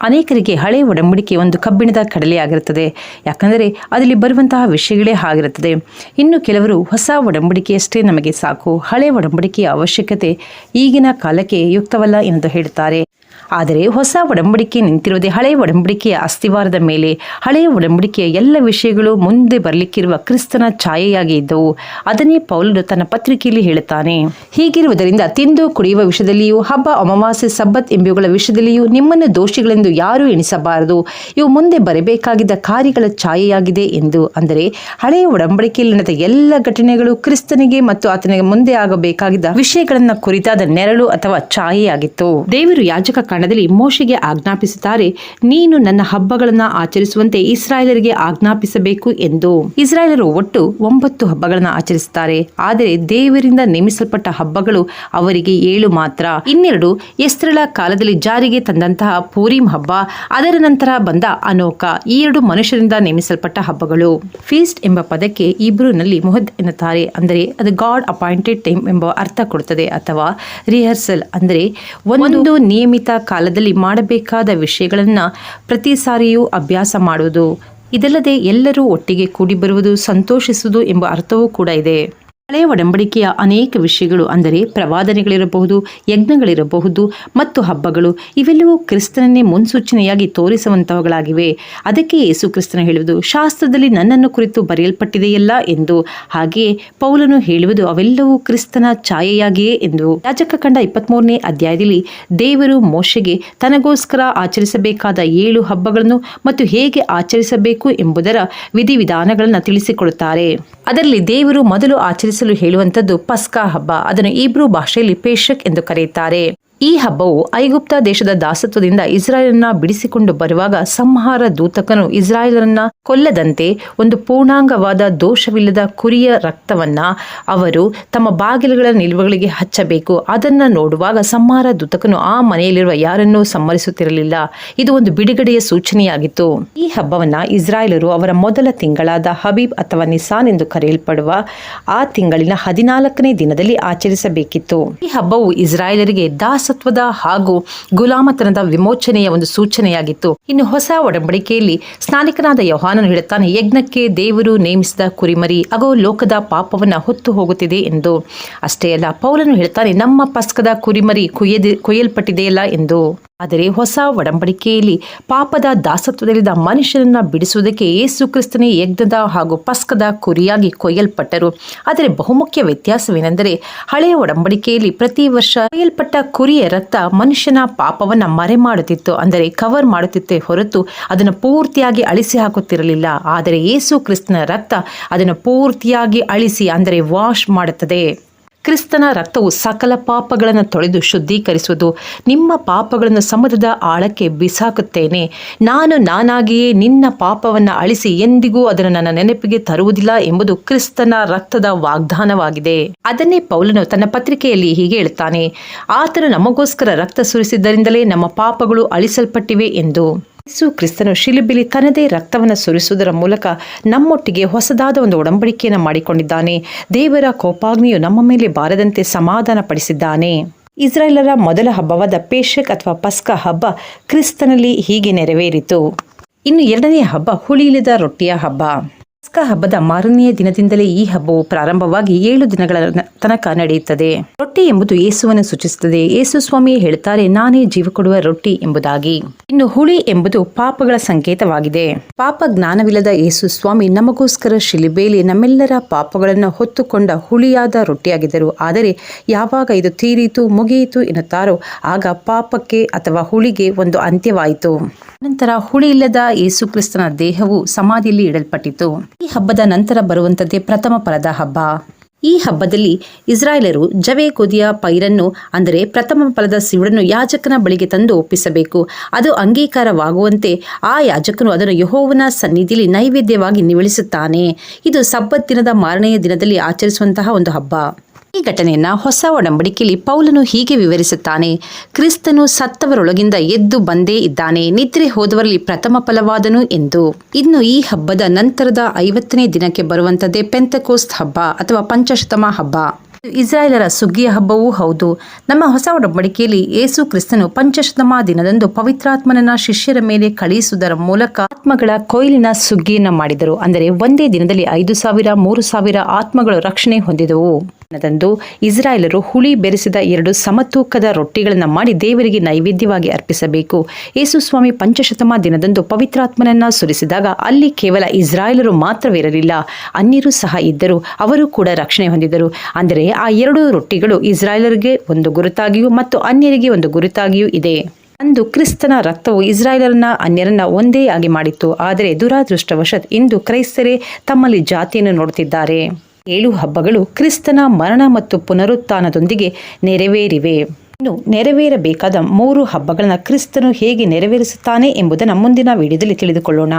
ಅನೇಕರಿಗೆ ಹಳೆ ಒಡಂಬಡಿಕೆ ಒಂದು ಕಬ್ಬಿಣದ ಕಡಲೆಯಾಗಿರುತ್ತದೆ. ಯಾಕಂದರೆ ಅದರಲ್ಲಿ ಬರುವಂತಹ ವಿಷಯಗಳೇ ಆಗಿರುತ್ತದೆ ಇನ್ನು ಕೆಲವರು ಹೊಸ ಒಡಂಬಡಿಕೆಯಷ್ಟೇ ನಮಗೆ ಸಾಕು. ಹಳೆ ಒಡಂಬಡಿಕೆಯ ಅವಶ್ಯಕತೆ ಈಗಿನ ಕಾಲಕ್ಕೆ ಯುಕ್ತವಲ್ಲ ಎಂದು ಹೇಳುತ್ತಾರೆ. ಆದರೆ ಹೊಸ ಒಡಂಬಡಿಕೆ ನಿಂತಿರುವುದೇ ಹಳೆಯ ಒಡಂಬಡಿಕೆಯ ಅಸ್ತಿವಾರದ ಮೇಲೆ, ಹಳೆಯ ಒಡಂಬಡಿಕೆಯ ಎಲ್ಲ ವಿಷಯಗಳು ಮುಂದೆ ಬರಲಿಕ್ಕಿರುವ ಕ್ರಿಸ್ತನ ಛಾಯೆಯಾಗಿ ಇದ್ದವು. ಅದನ್ನೇ ಪೌಲರು ತನ್ನ ಪತ್ರಿಕೆಯಲ್ಲಿ ಹೇಳುತ್ತಾನೆ. ಹೀಗಿರುವುದರಿಂದ ತಿಂದು ಕುಡಿಯುವ ವಿಷಯದಲ್ಲಿಯೂ, ಹಬ್ಬ, ಅಮಾವಾಸ್ಯೆ, ಸಬ್ಬತ್ ಎಂಬುವುಗಳ ವಿಷಯದಲ್ಲಿಯೂ ನಿಮ್ಮನ್ನು ದೋಷಿಗಳೆಂದು ಯಾರೂ ಎಣಿಸಬಾರದು. ಇವು ಮುಂದೆ ಬರಬೇಕಾಗಿದ್ದ ಕಾರ್ಯಗಳ ಛಾಯೆಯಾಗಿದೆ ಎಂದು. ಅಂದರೆ ಹಳೆಯ ಒಡಂಬಡಿಕೆಯಲ್ಲಿ ನಡೆದ ಎಲ್ಲ ಘಟನೆಗಳು ಕ್ರಿಸ್ತನಿಗೆ ಮತ್ತು ಆತನಿಗೆ ಮುಂದೆ ಆಗಬೇಕಾಗಿದ್ದ ವಿಷಯಗಳನ್ನ ಕುರಿತಾದ ನೆರಳು ಅಥವಾ ಛಾಯೆಯಾಗಿತ್ತು. ದೇವರು ಯಾಜಕ ಕಾಂಡದಲ್ಲಿ ಮೋಶೆಗೆ ಆಜ್ಞಾಪಿಸುತ್ತಾರೆ ನೀನು ನನ್ನ ಹಬ್ಬಗಳನ್ನ ಆಚರಿಸುವಂತೆ ಇಸ್ರಾಯೇಲರಿಗೆ ಆಜ್ಞಾಪಿಸಬೇಕು ಎಂದು. ಇಸ್ರಾಯೇಲರು ಒಟ್ಟು ಒಂಬತ್ತು ಹಬ್ಬಗಳನ್ನ ಆಚರಿಸುತ್ತಾರೆ ಆದರೆ ದೇವರಿಂದ ನೇಮಿಸಲ್ಪಟ್ಟ ಹಬ್ಬಗಳು ಅವರಿಗೆ ಏಳು ಮಾತ್ರ. ಇನ್ನೆರಡು ಎಸ್ತ್ರಳ ಕಾಲದಲ್ಲಿ ಜಾರಿಗೆ ತಂದಂತಹ ಪೂರಿಂ ಹಬ್ಬ ಅದರ ನಂತರ ಬಂದ ಅನೋಕ ಈ ಎರಡು ಮನುಷ್ಯರಿಂದ ನೇಮಿಸಲ್ಪಟ್ಟ ಹಬ್ಬಗಳು. ಫೀಸ್ಟ್ ಎಂಬ ಪದಕ್ಕೆ ಇಬ್ರುನಲ್ಲಿ ಮೊಹದ್ ಎನ್ನುತ್ತಾರೆ ಅಂದರೆ ಅದು ಗಾಡ್ ಅಪಾಯಿಂಟೆಡ್ ಟೈಮ್ ಎಂಬ ಅರ್ಥ ಕೊಡುತ್ತದೆ ಅಥವಾ ರಿಹರ್ಸಲ್ ಅಂದರೆ ಒಂದು ನಿಯಮಿತ ಕಾಲದಲ್ಲಿ ಮಾಡಬೇಕಾದ ವಿಷಯಗಳನ್ನು ಪ್ರತಿ ಸಾರಿಯೂ ಅಭ್ಯಾಸ ಮಾಡುವುದು. ಇದಲ್ಲದೆ ಎಲ್ಲರೂ ಒಟ್ಟಿಗೆ ಕೂಡಿ ಬರುವುದು ಸಂತೋಷಿಸುವುದು ಎಂಬ ಅರ್ಥವೂ ಕೂಡ ಇದೆ. ಹಳೆಯ ಒಡಂಬಡಿಕೆಯ ಅನೇಕ ವಿಷಯಗಳು, ಅಂದರೆ ಪ್ರವಾದನೆಗಳಿರಬಹುದು, ಯಜ್ಞಗಳಿರಬಹುದು ಮತ್ತು ಹಬ್ಬಗಳು, ಇವೆಲ್ಲವೂ ಕ್ರಿಸ್ತನನ್ನೇ ಮುನ್ಸೂಚನೆಯಾಗಿ ತೋರಿಸುವಂತಹವುಗಳಾಗಿವೆ. ಅದಕ್ಕೆ ಯೇಸು ಕ್ರಿಸ್ತನ ಹೇಳುವುದು, ಶಾಸ್ತ್ರದಲ್ಲಿ ನನ್ನನ್ನು ಕುರಿತು ಬರೆಯಲ್ಪಟ್ಟಿದೆಯಲ್ಲ? ಎಂದು. ಹಾಗೆಯೇ ಪೌಲನು ಹೇಳುವುದು, ಅವೆಲ್ಲವೂ ಕ್ರಿಸ್ತನ ಛಾಯೆಯಾಗಿಯೇ ಎಂದು. ಯಾಜಕ ಕಂಡ ಇಪ್ಪತ್ಮೂರನೇ ಅಧ್ಯಾಯದಲ್ಲಿ, ದೇವರು ಮೋಶೆಗೆ ತನಗೋಸ್ಕರ ಆಚರಿಸಬೇಕಾದ ಏಳು ಹಬ್ಬಗಳನ್ನು ಮತ್ತು ಹೇಗೆ ಆಚರಿಸಬೇಕು ಎಂಬುದರ ವಿಧಿವಿಧಾನಗಳನ್ನು ತಿಳಿಸಿಕೊಡುತ್ತಾರೆ. ಅದರಲ್ಲಿ ದೇವರು ಮೊದಲು ಆಚರಿಸಲು ಹೇಳುವಂಥದ್ದು ಪಸ್ಕಾ ಹಬ್ಬ. ಅದನ್ನು ಇಬ್ರು ಭಾಷೆಯಲ್ಲಿ ಪೇಶಕ್ ಎಂದು ಕರೆಯುತ್ತಾರೆ. ಈ ಹಬ್ಬವು ಐಗುಪ್ತ ದೇಶದ ದಾಸತ್ವದಿಂದ ಇಸ್ರಾಯೇಲನ್ನ ಬಿಡಿಸಿಕೊಂಡು ಬರುವಾಗ ಸಂಹಾರ ದೂತಕನು ಇಸ್ರಾಯೇಲರನ್ನ ಕೊಲ್ಲದಂತೆ ಒಂದು ಪೂರ್ಣಾಂಗವಾದ ದೋಷವಿಲ್ಲದ ಕುರಿಯ ರಕ್ತವನ್ನ ಅವರು ತಮ್ಮ ಬಾಗಿಲುಗಳ ನಿಲುವುಗಳಿಗೆ ಹಚ್ಚಬೇಕು. ಅದನ್ನ ನೋಡುವಾಗ ಸಂಹಾರ ದೂತಕನು ಆ ಮನೆಯಲ್ಲಿರುವ ಯಾರನ್ನೂ ಸಮ್ಮರಿಸುತ್ತಿರಲಿಲ್ಲ ಇದು ಒಂದು ಬಿಡುಗಡೆಯ ಸೂಚನೆಯಾಗಿತ್ತು. ಈ ಹಬ್ಬವನ್ನ ಇಸ್ರಾಯೇಲರು ಅವರ ಮೊದಲ ತಿಂಗಳಾದ ಹಬೀಬ್ ಅಥವಾ ನಿಸಾನ್ ಎಂದು ಕರೆಯಲ್ಪಡುವ ಆ ತಿಂಗಳಿನ ಹದಿನಾಲ್ಕನೇ ದಿನದಲ್ಲಿ ಆಚರಿಸಬೇಕಿತ್ತು. ಈ ಹಬ್ಬವು ಇಸ್ರಾಯೇಲರಿಗೆ ದಾಸತ್ವದ ಹಾಗೂ ಗುಲಾಮತನದ ವಿಮೋಚನೆಯ ಒಂದು ಸೂಚನೆಯಾಗಿತ್ತು. ಇನ್ನು ಹೊಸ ಒಡಂಬಡಿಕೆಯಲ್ಲಿ ಸ್ನಾನಿಕನಾದ ಯೋಹಾನನು ಹೇಳುತ್ತಾನೆ ಯಜ್ಞಕ್ಕೆ ದೇವರು ನೇಮಿಸಿದ ಕುರಿಮರಿ, ಅಗೋ ಲೋಕದ ಪಾಪವನ್ನ ಹೊತ್ತು ಹೋಗುತ್ತಿದೆ ಎಂದು. ಅಷ್ಟೇ ಅಲ್ಲ, ಪೌಲನು ಹೇಳ್ತಾನೆ, ನಮ್ಮ ಪಸ್ಕದ ಕುರಿಮರಿ ಕೊಯ್ಯದೆ, ಕೊಯ್ಯಲ್ಪಟ್ಟಿದೆಯಲ್ಲ ಎಂದು. ಆದರೆ ಹೊಸ ಒಡಂಬಡಿಕೆಯಲ್ಲಿ ಪಾಪದ ದಾಸತ್ವದಲ್ಲಿದ್ದ ಮನುಷ್ಯನನ್ನ ಬಿಡಿಸುವುದಕ್ಕೆ ಯೇಸು ಕ್ರಿಸ್ತನೇ ಯಜ್ಞದ ಹಾಗೂ ಪಸ್ಕದ ಕುರಿಯಾಗಿ ಕೊಯ್ಯಲ್ಪಟ್ಟರು. ಆದರೆ ಬಹುಮುಖ್ಯ ವ್ಯತ್ಯಾಸವೇನೆಂದರೆ, ಹಳೆಯ ಒಡಂಬಡಿಕೆಯಲ್ಲಿ ಪ್ರತಿ ವರ್ಷ ಕೊಯ್ಯಲ್ಪಟ್ಟ ಕುರಿಯ ರಕ್ತ ಮನುಷ್ಯನ ಪಾಪವನ್ನ ಮರೆ ಮಾಡುತ್ತಿತ್ತು ಅಂದರೆ ಕವರ್ ಮಾಡುತ್ತಿತ್ತೆ ಹೊರತು ಅದನ್ನು ಪೂರ್ತಿಯಾಗಿ ಅಳಿಸಿ ಹಾಕುತ್ತಿರಲಿಲ್ಲ. ಆದರೆ ಏಸು ಕ್ರಿಸ್ತನ ರಕ್ತ ಅದನ್ನು ಪೂರ್ತಿಯಾಗಿ ಅಳಿಸಿ, ಅಂದರೆ ವಾಶ್ ಮಾಡುತ್ತದೆ. ಕ್ರಿಸ್ತನ ರಕ್ತವು ಸಕಲ ಪಾಪಗಳನ್ನು ತೊಳೆದು ಶುದ್ಧೀಕರಿಸುವುದು. ನಿಮ್ಮ ಪಾಪಗಳನ್ನು ಸಮುದ್ರದ ಆಳಕ್ಕೆ ಬಿಸಾಕುತ್ತೇನೆ. ನಾನು ನಾನಾಗಿಯೇ ನಿನ್ನ ಪಾಪವನ್ನು ಅಳಿಸಿ ಎಂದಿಗೂ ಅದನ್ನು ನನ್ನ ನೆನಪಿಗೆ ತರುವುದಿಲ್ಲ ಎಂಬುದು ಕ್ರಿಸ್ತನ ರಕ್ತದ ವಾಗ್ದಾನವಾಗಿದೆ. ಅದನ್ನೇ ಪೌಲನು ತನ್ನ ಪತ್ರಿಕೆಯಲ್ಲಿ ಹೀಗೆ ಹೇಳುತ್ತಾನೆ. ಆತನು ನಮಗೋಸ್ಕರ ರಕ್ತ ಸುರಿಸಿದ್ದರಿಂದಲೇ ನಮ್ಮ ಪಾಪಗಳು ಅಳಿಸಲ್ಪಟ್ಟಿವೆ ಎಂದು. ಯೇಸು ಕ್ರಿಸ್ತನು ಶಿಲುಬಿಲಿ ತನ್ನದೇ ರಕ್ತವನ್ನು ಸುರಿಸುವುದರ ಮೂಲಕ ನಮ್ಮೊಟ್ಟಿಗೆ ಹೊಸದಾದ ಒಂದು ಒಡಂಬಡಿಕೆಯನ್ನು ಮಾಡಿಕೊಂಡಿದ್ದಾನೆ. ದೇವರ ಕೋಪಾಗ್ನಿಯು ನಮ್ಮ ಮೇಲೆ ಬಾರದಂತೆ ಸಮಾಧಾನ ಪಡಿಸಿದ್ದಾನೆ ಇಸ್ರಾಯೇಲರ ಮೊದಲ ಹಬ್ಬವಾದ ಪೇಷಕ್ ಅಥವಾ ಪಸ್ಕ ಹಬ್ಬ ಕ್ರಿಸ್ತನಲ್ಲಿ ಹೀಗೆ ನೆರವೇರಿತು. ಇನ್ನು ಎರಡನೇ ಹಬ್ಬ ಹುಳಿಯಿಲ್ಲದ ರೊಟ್ಟಿಯ ಹಬ್ಬ. ಹಬ್ಬದ ಮಾರನೆಯ ದಿನದಿಂದಲೇ ಈ ಹಬ್ಬವು ಪ್ರಾರಂಭವಾಗಿ ಏಳು ದಿನಗಳ ತನಕ ನಡೆಯುತ್ತದೆ. ರೊಟ್ಟಿ ಎಂಬುದು ಯೇಸುವನ್ನು ಸೂಚಿಸುತ್ತದೆ. ಯೇಸು ಸ್ವಾಮಿ ಹೇಳುತ್ತಾರೆ ನಾನೇ ಜೀವ ಕೊಡುವ ರೊಟ್ಟಿ ಎಂಬುದಾಗಿ. ಇನ್ನು ಹುಳಿ ಎಂಬುದು ಪಾಪಗಳ ಸಂಕೇತವಾಗಿದೆ. ಪಾಪ ಜ್ಞಾನವಿಲ್ಲದ ಯೇಸು ಸ್ವಾಮಿ ನಮಗೋಸ್ಕರ ಶಿಲಿಬೇಲಿ ನಮ್ಮೆಲ್ಲರ ಪಾಪಗಳನ್ನು ಹೊತ್ತುಕೊಂಡ ಹುಳಿಯಾದ ರೊಟ್ಟಿಯಾಗಿದ್ದರು. ಆದರೆ ಯಾವಾಗ ಇದು ತೀರಿತು, ಮುಗಿಯಿತು ಎನ್ನುತ್ತಾರೋ, ಆಗ ಪಾಪಕ್ಕೆ ಅಥವಾ ಹುಳಿಗೆ ಒಂದು ಅಂತ್ಯವಾಯಿತು. ನಂತರ ಹುಳಿ ಇಲ್ಲದ ಯೇಸು ಕ್ರಿಸ್ತನ ದೇಹವು ಸಮಾಧಿಯಲ್ಲಿ ಇಡಲ್ಪಟ್ಟಿತು. ಈ ಹಬ್ಬದ ನಂತರ ಬರುವಂತದ್ದೇ ಪ್ರಥಮ ಫಲದ ಹಬ್ಬ. ಈ ಹಬ್ಬದಲ್ಲಿ ಇಸ್ರಾಯೇಲರು ಜವೆ, ಕೊದಿಯ, ಪೈರನ್ನು, ಅಂದರೆ ಪ್ರಥಮ ಫಲದ ಸಿವುಡನ್ನು ಯಾಜಕನ ಬಳಿಗೆ ತಂದು ಒಪ್ಪಿಸಬೇಕು. ಅದು ಅಂಗೀಕಾರವಾಗುವಂತೆ ಆ ಯಾಜಕನು ಅದನ್ನು ಯಹೋವನ ಸನ್ನಿಧಿಯಲ್ಲಿ ನೈವೇದ್ಯವಾಗಿ ನಿವಳಿಸುತ್ತಾನೆ ಇದು ಸಬ್ಬತ್ ದಿನದ ಮಾರನೆಯ ದಿನದಲ್ಲಿ ಆಚರಿಸುವಂತಹ ಒಂದು ಹಬ್ಬ. ಈ ಘಟನೆಯನ್ನ ಹೊಸ ಒಡಂಬಡಿಕೆಯಲ್ಲಿ ಪೌಲನು ಹೀಗೆ ವಿವರಿಸುತ್ತಾನೆ, ಕ್ರಿಸ್ತನು ಸತ್ತವರೊಳಗಿಂದ ಎದ್ದು ಬಂದೇ ಇದ್ದಾನೆ, ನಿದ್ರೆ ಹೋದವರಲ್ಲಿ ಪ್ರಥಮ ಫಲವಾದನು ಎಂದು. ಇನ್ನು ಈ ಹಬ್ಬದ ನಂತರದ ಐವತ್ತನೇ ದಿನಕ್ಕೆ ಬರುವಂತದ್ದೇ ಪೆಂತಕೋಸ್ತ್ ಹಬ್ಬ ಅಥವಾ ಪಂಚಶತಮ ಹಬ್ಬ. ಇಸ್ರಾಯೇಲರ ಸುಗ್ಗಿಯ ಹಬ್ಬವೂ ಹೌದು. ನಮ್ಮ ಹೊಸ ಒಡಂಬಡಿಕೆಯಲ್ಲಿ ಯೇಸು ಕ್ರಿಸ್ತನು ಪಂಚಶತಮ ದಿನದಂದು ಪವಿತ್ರಾತ್ಮನನ್ನ ಶಿಷ್ಯರ ಮೇಲೆ ಕಳುಹಿಸುವುದರ ಮೂಲಕ ಆತ್ಮಗಳ ಕೊಯ್ಲಿನ ಸುಗ್ಗಿಯನ್ನ ಮಾಡಿದರು. ಅಂದರೆ ಒಂದೇ ದಿನದಲ್ಲಿ ಐದು ಸಾವಿರ, ಮೂರು ಸಾವಿರ ಆತ್ಮಗಳು ರಕ್ಷಣೆ ಹೊಂದಿದವು. ದಿನದಂದು ಇಸ್ರಾಯೇಲರು ಹುಳಿ ಬೆರೆಸಿದ ಎರಡು ಸಮತೂಕದ ರೊಟ್ಟಿಗಳನ್ನು ಮಾಡಿ ದೇವರಿಗೆ ನೈವೇದ್ಯವಾಗಿ ಅರ್ಪಿಸಬೇಕು. ಯೇಸು ಸ್ವಾಮಿ ಪಂಚಶತಮ ದಿನದಂದು ಪವಿತ್ರಾತ್ಮನನ್ನ ಸುರಿಸಿದಾಗ ಅಲ್ಲಿ ಕೇವಲ ಇಸ್ರಾಯೇಲರು ಮಾತ್ರವಿರಲಿಲ್ಲ, ಅನ್ಯರು ಸಹ ಇದ್ದರು, ಅವರು ಕೂಡ ರಕ್ಷಣೆ ಹೊಂದಿದರು. ಅಂದರೆ ಆ ಎರಡು ರೊಟ್ಟಿಗಳು ಇಸ್ರಾಯೇಲರಿಗೆ ಒಂದು ಗುರುತಾಗಿಯೂ ಮತ್ತು ಅನ್ಯರಿಗೆ ಒಂದು ಗುರುತಾಗಿಯೂ ಇದೆ. ಅಂದು ಕ್ರಿಸ್ತನ ರಕ್ತವು ಇಸ್ರಾಯೇಲರನ್ನ, ಅನ್ಯರನ್ನ ಒಂದೇ ಆಗಿ ಮಾಡಿತ್ತು, ಆದರೆ ದುರಾದೃಷ್ಟವಶತ್ ಇಂದು ಕ್ರೈಸ್ತರೇ ತಮ್ಮಲ್ಲಿ ಜಾತಿಯನ್ನು ನೋಡುತ್ತಿದ್ದಾರೆ. ಏಳು ಹಬ್ಬಗಳು ಕ್ರಿಸ್ತನ ಮರಣ ಮತ್ತು ಪುನರುತ್ಥಾನದೊಂದಿಗೆ ನೆರವೇರಿವೆ. ಇನ್ನು ನೆರವೇರಬೇಕಾದ ಮೂರು ಹಬ್ಬಗಳನ್ನು ಕ್ರಿಸ್ತನು ಹೇಗೆ ನೆರವೇರಿಸುತ್ತಾನೆ ಎಂಬುದನ್ನು ಮುಂದಿನ ವಿಡಿಯೋದಲ್ಲಿ ತಿಳಿದುಕೊಳ್ಳೋಣ.